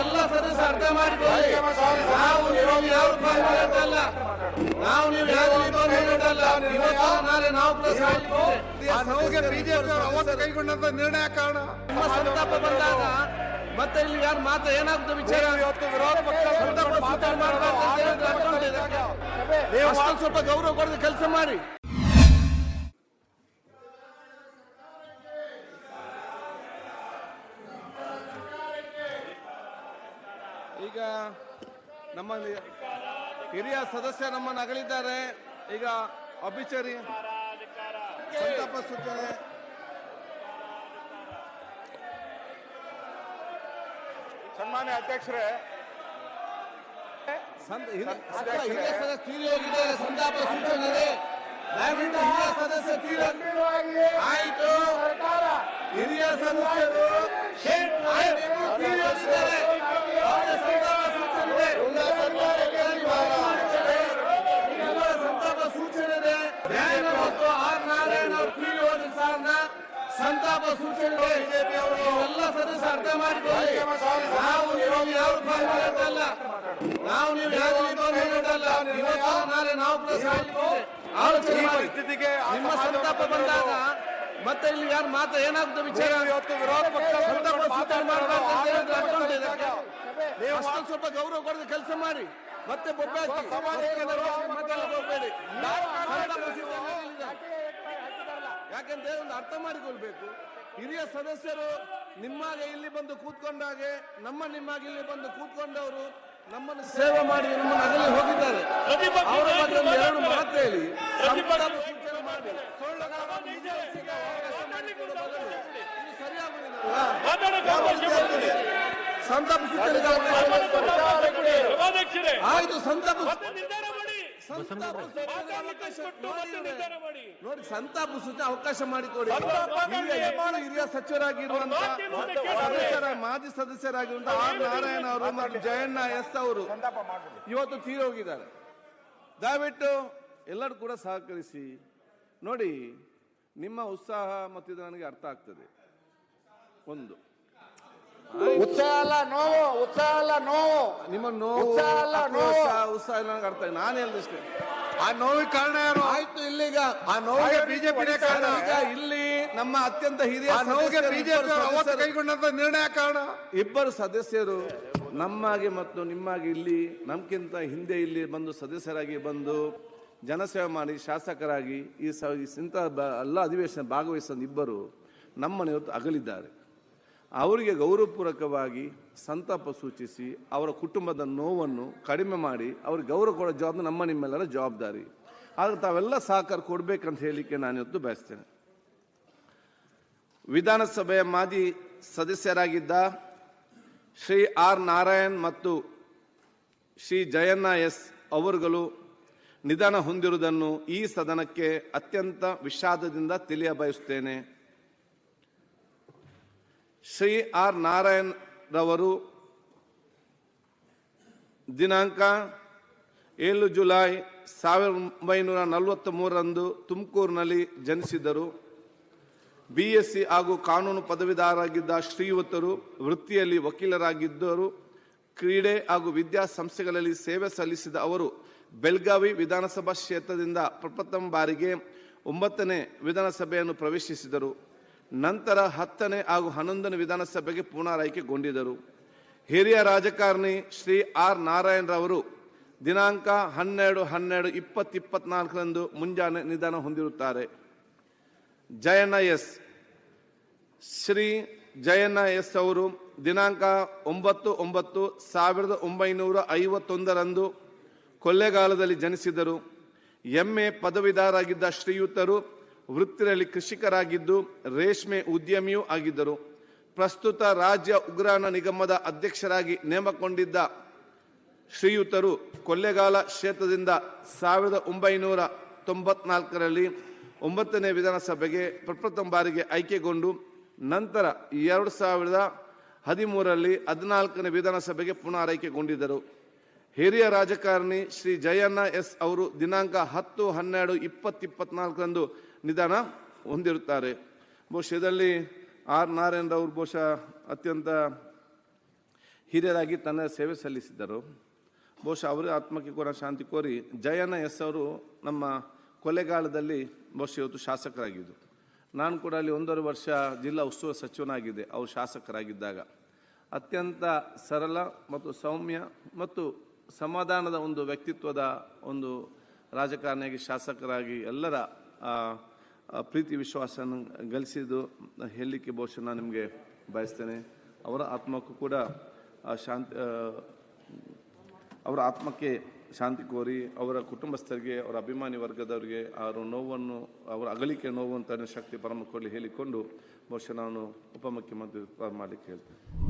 ಎಲ್ಲ ಸದಸ್ಯ ಅರ್ಥ ಮಾಡಿಕೊಳ್ಳಿ. ನಾವು ನೀವು ಯಾರು ಪಾಲ್ಗೊಳ್ಳೋದಲ್ಲ ನಾವು ನೀವು ನಾಳೆ ನಾವು ನೋವಿಗೆ ಬಿಜೆಪಿ ಅವತ್ತು ಕೈಗೊಂಡಂತ ನಿರ್ಣಯ ಕಾರಣ? ನಿಮ್ಮ ಸಂತಾಪ ಬಂದಾಗ ಮತ್ತೆ ಇಲ್ಲಿ ಯಾರು ಮಾತು ಏನಾಗುತ್ತೆ ವಿಚಾರ? ಇವತ್ತು ವಿರೋಧ ಪಕ್ಷ ಸಂತಾಪ ಸೂಚನೆ ಮಾಡಬಾರ್ದು ಅಂತ ಹೇಳಿದ್ರೆ ಅನ್ಕೊಂಡಿದ್ದೆ. ಸ್ವಲ್ಪ ಗೌರವ ಕೊಡದೆ ಕೆಲಸ ಮಾಡಿ. ಈಗ ನಮ್ಮ ಹಿರಿಯ ಸದಸ್ಯ ನಮ್ಮನ್ನು ಅಗಲಿದ್ದಾರೆ. ಈಗ ಅಭಿಚಾರಿ ಸಂತಾಪ ಸೂಚನೆ. ಸನ್ಮಾನ್ಯ ಅಧ್ಯಕ್ಷರೇ ಸಂತ- ಹಿರಿಯ- ಸದಸ್ಯ ತೀರಿ ಹೋಗಿದ್ದಾರೆ ಸಂತಾಪ ಸೂಚನೆ. ದಯವಿಟ್ಟು ಹಿರಿಯ ಸದಸ್ಯ ತೀರಿ ಆಯ್ತು. ಹಿರಿಯ ಸದಸ್ಯರು ಆಯ್ತು, ತೀರಿ ಹೋಗಿದ್ದಾರೆ. ಸೂಚನೆ ಎಲ್ಲ ಸದಸ್ಯ ಅರ್ಥ ಮಾಡಿಕೊಳ್ಳಿ. ನಾವು ನೀವು ಯಾವ ಪಾಲ್ಗೊಳ್ಳೋದಲ್ಲ ನಾವು ನೀವು ಪಾಲ್ಗೊಳ್ಳೋದಲ್ಲ ಇವತ್ತು ನಾಳೆ ನಾವು. ಆಲೋಚನೆ ಪರಿಸ್ಥಿತಿಗೆ ನಿಮ್ಮ ಸಂತಾಪ ಬಂದಾಗ ಮತ್ತೆ ಇಲ್ಲಿ ಯಾರು ಮಾತು ಏನಾಗ್ತದೆ ವಿಚಾರ? ಇವತ್ತು ವಿರೋಧ ಪಕ್ಷ ಸಂತಾಪ ಸೂಚನೆ ಮಾಡಬಾರ್ದು ಸ್ವಲ್ಪ ಗೌರವ ಕೊಡದೆ ಕೆಲಸ ಮಾಡಿ. ಮತ್ತೆ ಬೊಬ್ಬೆ ಹೇಳಿದೆ. ಯಾಕಂದ್ರೆ ಒಂದು ಅರ್ಥ ಮಾಡಿಕೊಳ್ಬೇಕು. ಹಿರಿಯ ಸದಸ್ಯರು ನಿಮ್ಮಾಗೆ ಇಲ್ಲಿ ಬಂದು ಕೂತ್ಕೊಂಡಾಗೆ ನಮ್ಮ ನಿಮ್ಮಾಗೆ ಇಲ್ಲಿ ಬಂದು ಕೂತ್ಕೊಂಡವರು ನಮ್ಮನ್ನು ಸೇವೆ ಮಾಡಿ ನಮ್ಮನ್ನು ಅಗಲಿ ಹೋಗಿದ್ದಾರೆ. ಅವರ ಬಗ್ಗೆ ಒಂದು ಎರಡು ಮಾತು ಹೇಳಿ. ಸಂತಾಪ ಸೂಚನೆ ಮಾಡಿ ಸರಿಯಾಗುವುದಿಲ್ಲ. ಸಂತಾಪ ಸೂಚನೆ ಆಯ್ತು ಸಂತಾಪ ನಿರ್ಧಾರ ಮಾಡಿ. ನೋಡಿ ಸಂತಾಪ ಸೂಚನೆ ಅವಕಾಶ ಮಾಡಿಕೊಡಿ. ಹಿರಿಯ ಸಚಿವರಾಗಿರುವಂತಹ. ಸದಸ್ಯರ ಮಾಜಿ ಸದಸ್ಯರಾಗಿರುವಂತಹ ಆರ್ ನಾರಾಯಣ ಅವರು ಮತ್ತು ಜಯಣ್ಣ ಎಸ್ ಅವರು ಇವತ್ತು ತೀರೋಗಿದ್ದಾರೆ. ದಯವಿಟ್ಟು ಎಲ್ಲರೂ ಕೂಡ ಸಹಕರಿಸಿ. ನೋಡಿ ನಿಮ್ಮ ಉತ್ಸಾಹ ಮತ್ತು ಇದು ನನಗೆ ಅರ್ಥ ಆಗ್ತದೆ. ಒಂದು. ಉತ್ಸಾಹ ಅಲ್ಲ ನೋವು ಉತ್ಸಾಹ ಅಲ್ಲ ನೋವು. ನಿಮ್ಮ ನೋವು ಉತ್ಸಾಹ ಅಲ್ಲ, ನೋವು. ಉತ್ಸಾಹ ಇಲ್ಲ ನನಗೆ ಅರ್ಥ ನಾನು ಹೇಳಿದಷ್ಟೇ ಆ ನೋವಿಗೆ ಕಾರಣ ಯಾರು? ಆಯ್ತು ಇಲ್ಲಿಗ. ಆ ನೋವಿಗೆ ಬಿಜೆಪಿನೇ ಕಾರಣ. ಈಗ ಇಲ್ಲಿ ನಮ್ಮ ಅತ್ಯಂತ ಹಿರಿಯ ಆ ನೋವಿಗೆ ಬಿಜೆಪಿ ಇಬ್ಬರು ಅವತ್ತು ಸದಸ್ಯರು- ಕೈಗೊಂಡಂತ ನಿರ್ಣಯ ಕಾರಣ? ಇಬ್ಬರು ಸದಸ್ಯರು ನಮ್ಮಾಗಿ ಮತ್ತು ನಿಮ್ಮಾಗಿ ಇಲ್ಲಿ ನಮ್ಗಿಂತ ಹಿಂದೆ ಇಲ್ಲಿ ಬಂದು ಸದಸ್ಯರಾಗಿ ಬಂದು ಜನಸೇವೆ ಮಾಡಿ ಶಾಸಕರಾಗಿ ಈ ಸ ಇಂಥ ಎಲ್ಲ ಅಧಿವೇಶನ ಭಾಗವಹಿಸಿದ ಇಬ್ಬರು ನಮ್ಮನ್ನು ಇವತ್ತು ಅಗಲಿದ್ದಾರೆ. ಅವರಿಗೆ ಗೌರವಪೂರ್ವಕವಾಗಿ ಸಂತಾಪ ಸೂಚಿಸಿ ಅವರ ಕುಟುಂಬದ ನೋವನ್ನು ಕಡಿಮೆ ಮಾಡಿ ಅವ್ರಿಗೆ ಗೌರವ ಕೊಡೋ ಜವಾಬ್ದಾರಿ ನಮ್ಮ ನಿಮ್ಮೆಲ್ಲರ ಜವಾಬ್ದಾರಿ. ಆದರೆ ತಾವೆಲ್ಲ ಸಹಕಾರ ಕೊಡಬೇಕಂತ ಹೇಳಲಿಕ್ಕೆ ನಾನು ಇವತ್ತು ಬಯಸ್ತೇನೆ. ವಿಧಾನಸಭೆಯ ಮಾಜಿ ಸದಸ್ಯರಾಗಿದ್ದ ಶ್ರೀ ಆರ್ ನಾರಾಯಣ್ ಮತ್ತು ಶ್ರೀ ಜಯಣ್ಣ ಎಸ್ ಅವರುಗಳು ನಿಧನ ಹೊಂದಿರುವುದನ್ನು ಈ ಸದನಕ್ಕೆ ಅತ್ಯಂತ ವಿಷಾದದಿಂದ ತಿಳಿಯ ಬಯಸುತ್ತೇನೆ ಶ್ರೀ ಆರ್ ನಾರಾಯಣ್ ರವರು ದಿನಾಂಕ ಏಳು ಜುಲೈ ಸಾವಿರದ ಒಂಬೈನೂರ ನಲವತ್ತ್ ಮೂರರಂದು ತುಮಕೂರಿನಲ್ಲಿ ಜನಿಸಿದರು ಬಿ ಎಸ್ ಸಿ ಹಾಗೂ ಕಾನೂನು ಪದವೀಧರಾಗಿದ್ದ ಶ್ರೀಯುತರು ವೃತ್ತಿಯಲ್ಲಿ ವಕೀಲರಾಗಿದ್ದರು. ಕ್ರೀಡೆ ಹಾಗೂ ವಿದ್ಯಾಸಂಸ್ಥೆಗಳಲ್ಲಿ ಸೇವೆ ಸಲ್ಲಿಸಿದ ಅವರು ಬೆಳಗಾವಿ ವಿಧಾನಸಭಾ ಕ್ಷೇತ್ರದಿಂದ ಪ್ರಪ್ರಥಮ ಬಾರಿಗೆ ಒಂಬತ್ತನೇ ವಿಧಾನಸಭೆಯನ್ನು ಪ್ರವೇಶಿಸಿದರು. ನಂತರ ಹತ್ತನೇ ಹಾಗೂ ಹನ್ನೊಂದನೇ ವಿಧಾನಸಭೆಗೆ ಪುನರಾಯ್ಕೆಗೊಂಡಿದ್ದರು ಹಿರಿಯ ರಾಜಕಾರಣಿ ಶ್ರೀ ಆರ್ ನಾರಾಯಣರವರು ದಿನಾಂಕ ಹನ್ನೆರಡು ಹನ್ನೆರಡು ಇಪ್ಪತ್ತು ಇಪ್ಪತ್ನಾಲ್ಕರಂದು ಮುಂಜಾನೆ ನಿಧನ ಹೊಂದಿರುತ್ತಾರೆ. ಜಯಣ್ಣ ಎಸ್. ಶ್ರೀ ಜಯಣ್ಣ ಎಸ್ ಅವರು ದಿನಾಂಕ ಒಂಬತ್ತು ಒಂಬತ್ತು ಸಾವಿರದ ಒಂಬೈನೂರ ಐವತ್ತೊಂದರಂದು ಕೊಲ್ಲೆಗಾಲದಲ್ಲಿ ಜನಿಸಿದರು. ಎಂಎ ಪದವೀಧರಾಗಿದ್ದ ಶ್ರೀಯುತರು ವೃತ್ತಿಯಲ್ಲಿ ಕೃಷಿಕರಾಗಿದ್ದು ರೇಷ್ಮೆ ಉದ್ಯಮಿಯೂ ಆಗಿದ್ದರು. ಪ್ರಸ್ತುತ ರಾಜ್ಯ ಉಗ್ರಾಣ ನಿಗಮದ ಅಧ್ಯಕ್ಷರಾಗಿ ನೇಮಕೊಂಡಿದ್ದ ಶ್ರೀಯುತರು ಕೊಲ್ಲೆಗಾಲ ಕ್ಷೇತ್ರದಿಂದ ಸಾವಿರದ ಒಂಬೈನೂರ ತೊಂಬತ್ನಾಲ್ಕರಲ್ಲಿ ಒಂಬತ್ತನೇ ವಿಧಾನಸಭೆಗೆ ಪ್ರಪ್ರಥಮ ಬಾರಿಗೆ ಆಯ್ಕೆಗೊಂಡು ನಂತರ ಎರಡು ಸಾವಿರದ ಹದಿಮೂರರಲ್ಲಿ ಹದಿನಾಲ್ಕನೇ ವಿಧಾನಸಭೆಗೆ ಪುನರಾಯ್ಕೆಗೊಂಡಿದ್ದರು ಹಿರಿಯ ರಾಜಕಾರಣಿ ಶ್ರೀ ಜಯಣ್ಣ ಎಸ್ ಅವರು ದಿನಾಂಕ ಹತ್ತು ಹನ್ನೆರಡು ಇಪ್ಪತ್ತು ಇಪ್ಪತ್ನಾಲ್ಕರಂದು ನಿಧನ ಹೊಂದಿರುತ್ತಾರೆ. ಬಹುಶಃ ಇದರಲ್ಲಿ ಆರ್ ನಾರಾಯಣ್ ಅವರು ಬಹುಶಃ ಅತ್ಯಂತ ಹಿರಿಯರಾಗಿ ತನ್ನ ಸೇವೆ ಸಲ್ಲಿಸಿದ್ದರು. ಬಹುಶಃ ಅವರ ಆತ್ಮಕ್ಕೆ ಕೂಡ ಶಾಂತಿ ಕೋರಿ ಜಯನ ಎಸ್ ಅವರು ನಮ್ಮ ಕೊಲೆಗಾಲದಲ್ಲಿ ಬಹುಶಃ ಇವತ್ತು ಶಾಸಕರಾಗಿದ್ದು. ನಾನು ಕೂಡ ಅಲ್ಲಿ ಒಂದೂವರೆ ವರ್ಷ ಜಿಲ್ಲಾ ಉಸ್ತುವಾರಿ ಸಚಿವನಾಗಿದ್ದೆ. ಅವರು ಶಾಸಕರಾಗಿದ್ದಾಗ. ಅತ್ಯಂತ ಸರಳ ಮತ್ತು ಸೌಮ್ಯ ಮತ್ತು ಸಮಾಧಾನದ ಒಂದು ವ್ಯಕ್ತಿತ್ವದ ಒಂದು ರಾಜಕಾರಣಿಯಾಗಿ ಶಾಸಕರಾಗಿ ಎಲ್ಲರ ಪ್ರೀತಿ ವಿಶ್ವಾಸ ಗಳಿಸಿದ್ದು ಹೇಳಲಿಕ್ಕೆ ಬಹುಶಃ ನಾನು ನಿಮಗೆ ಬಯಸ್ತೇನೆ. ಅವರ ಆತ್ಮಕ್ಕೂ ಕೂಡ ಶಾಂತಿ ಅವರ ಆತ್ಮಕ್ಕೆ ಶಾಂತಿ ಕೋರಿ, ಅವರ ಕುಟುಂಬಸ್ಥರಿಗೆ, ಅವರ ಅಭಿಮಾನಿ ವರ್ಗದವರಿಗೆ, ಅವರ ನೋವನ್ನು, ಅವರ ಅಗಲಿಕೆ ನೋವು ಅಂತ ಶಕ್ತಿ ಪರಮ ಕೊಡಲಿ ಹೇಳಿಕೊಂಡು ಬಹುಶಃ ನಾನು ಉಪಮುಖ್ಯಮಂತ್ರಿ ಮಾಡಲಿಕ್ಕೆ ಹೇಳ್ತೇನೆ.